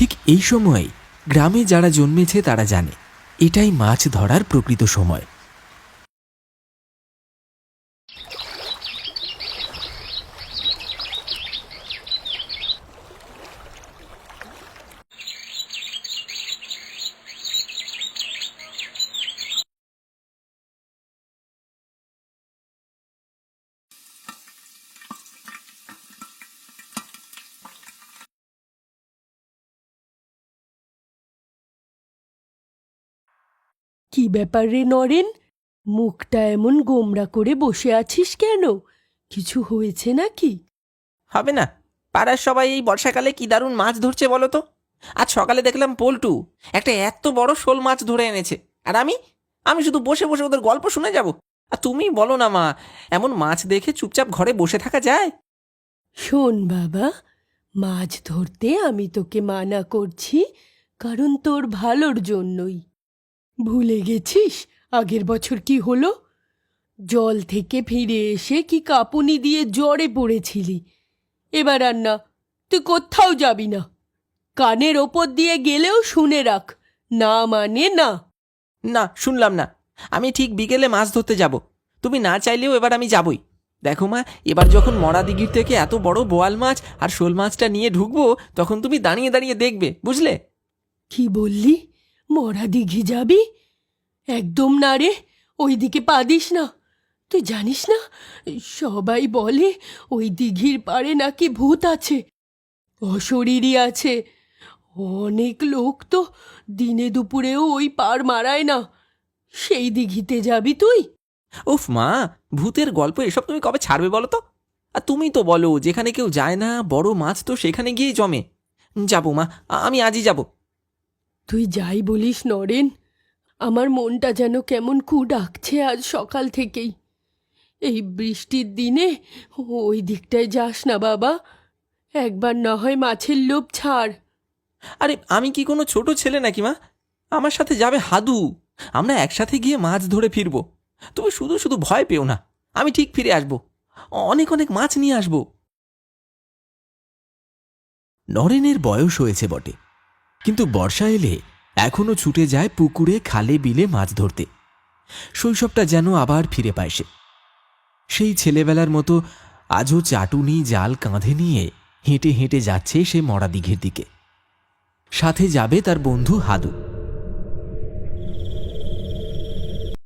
ঠিক এই সময় গ্রামে যারা জন্মেছে তারা জানে এটাই মাছ ধরার প্রকৃত সময়। কি ব্যাপার রে নরেন? মুখটা এমন গোমরা করে বসে আছিস কেন? কিছু হয়েছে নাকি? হবে না। পাড়ার সবাই এই বর্ষাকালে কি দারুণ মাছ ধরছে বলো তো? আজ সকালে দেখলাম পল্টু একটা এত বড় শোল মাছ ধরে এনেছে। আর আমি? আমি শুধু বসে বসে ওদের গল্প শুনে যাব। আর তুমি বলো না মা এমন মাছ দেখে চুপচাপ ঘরে বসে থাকা যায়? শোন বাবা মাছ ধরতে আমি তোকে মানা করছি কারণ তোর ভালোর জন্যই। ভুলে গেছিস? আগের বছর কি হলো? জল থেকে ফিরে এসে কি কাঁপুনি দিয়ে জ্বরে পড়েছিলি? এবার আর না তুই কোথাও যাবি না। কানের ওপর দিয়ে গেলেও শুনে রাখ না মানে না। না শুনলাম না। আমি ঠিক বিকেলে মাছ ধরতে যাব। তুমি না চাইলেও এবার আমি যাবই। দেখো মা এবার যখন মরা দিঘির থেকে এত বড় বোয়াল মাছ আর শোল মাছটা নিয়ে ঢুকবো তখন তুমি দাঁড়িয়ে দাঁড়িয়ে দেখবে বুঝলে? কি বললি? মরা দিঘি যাবি? একদম না রে ওই দিকে পা দিস না। তুই জানিস না, সবাই বলে ওই দিঘির পাড়ে নাকি ভূত আছে। অশরীরই আছে। অনেক লোক তো দিনে দুপুরেও ওই পার মারায় না। সেই দিঘিতে যাবি তুই? ওফ মা, ভূতের গল্প এসব তুমি কবে ছাড়বে বলো তো? আর তুমি তো বলো, যেখানে কেউ যায় না, বড় মাছ তো সেখানে গিয়েই জমে। যাব মা, আমি আজই যাব। তুই যাই বলিস নরেন। আমার মনটা যেন কেমন কু ডাকছে আজ সকাল থেকেই। এই বৃষ্টির দিনে ওই দিকটায় যাস না বাবা। একবার না হয় মাছের লোভ ছাড়। আরে আমি কি কোনো ছোট ছেলে নাকি মা? আমার সাথে যাবে হাদু। আমরা একসাথে গিয়ে মাছ ধরে ফিরবো। তুমি শুধু শুধু ভয় পেও না। আমি ঠিক ফিরে আসব। অনেক অনেক মাছ নিয়ে আসব। নরেনের বয়স হয়েছে বটে। কিন্তু বর্ষা এলে এখনও ছুটে যায় পুকুরে খালে বিলে মাছ ধরতে। শৈশবটা যেন আবার ফিরে পায় সে। সেই ছেলেবেলার মতো আজও চাটুনি জাল কাঁধে নিয়ে হেঁটে হেঁটে যাচ্ছে সে মরা দিঘের দিকে। সাথে যাবে তার বন্ধু হাদু।